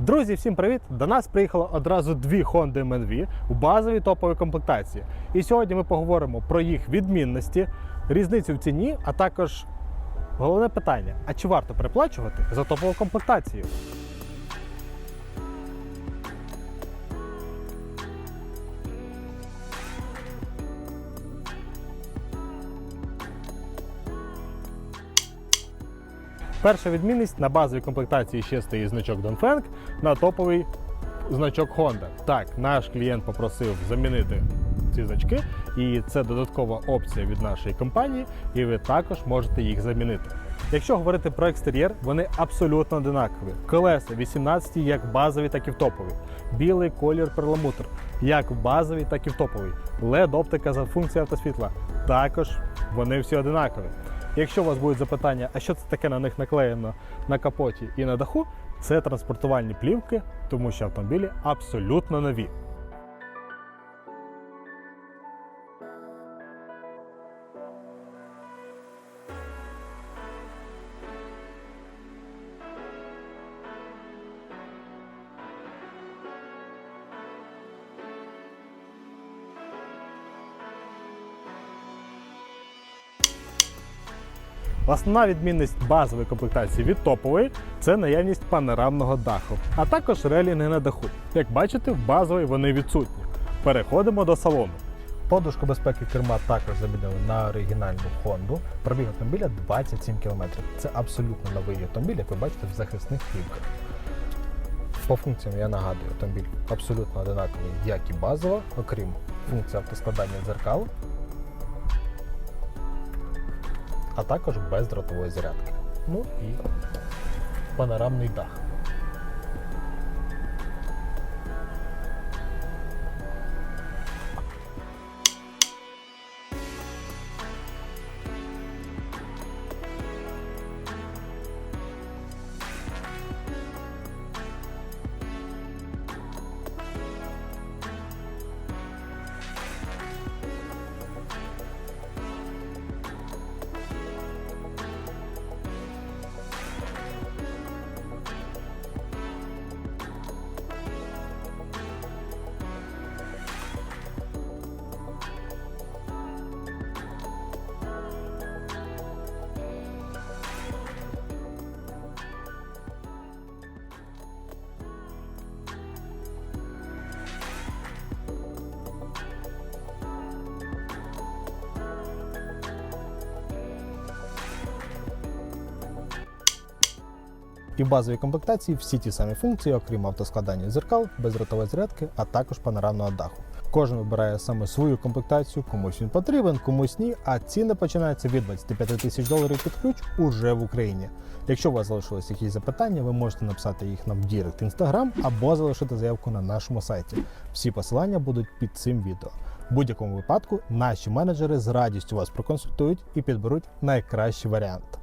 Друзі, всім привіт! До нас приїхало одразу дві Honda MNV у базовій топовій комплектації. І сьогодні ми поговоримо про їх відмінності, різницю в ціні, а також головне питання: а чи варто переплачувати за топову комплектацію? Перша відмінність на базовій комплектації ще стоїть значок Dongfeng, на топовий значок Honda. Так, наш клієнт попросив замінити ці значки, і це додаткова опція від нашої компанії, і ви також можете їх замінити. Якщо говорити про екстер'єр, вони абсолютно одинакові. Колеса 18 як базові, так і в топові. Білий колір перламутр, як в базовій, так і в топовій. led оптика за функцією автосвітла. Також вони всі одинакові. Якщо у вас будуть запитання, а що це таке на них наклеєно на капоті і на даху, це транспортувальні плівки, тому що автомобілі абсолютно нові. Основна відмінність базової комплектації від топової це наявність панорамного даху, а також релінги на даху. Як бачите, в базовій вони відсутні. Переходимо до салону. Подушку безпеки керма також замінили на оригінальну Honda. Пробіг автомобіля 27 км. Це абсолютно новий автомобіль, як ви бачите, в захисних плівках. По функціям я нагадую, автомобіль абсолютно одинаковий, як і базово, окрім функції автоскладання дзеркал, а також бездротової зарядки. Ну і панорамний дах. І в базовій комплектації всі ті самі функції, окрім автоскладання дзеркал, безротової зарядки, а також панорамного даху. Кожен вибирає саме свою комплектацію, комусь він потрібен, комусь ні. А ціни починаються від 25 тисяч доларів під ключ уже в Україні. Якщо у вас залишились якісь запитання, ви можете написати їх нам в Дірект Інстаграм або залишити заявку на нашому сайті. Всі посилання будуть під цим відео. В будь-якому випадку наші менеджери з радістю вас проконсультують і підберуть найкращий варіант.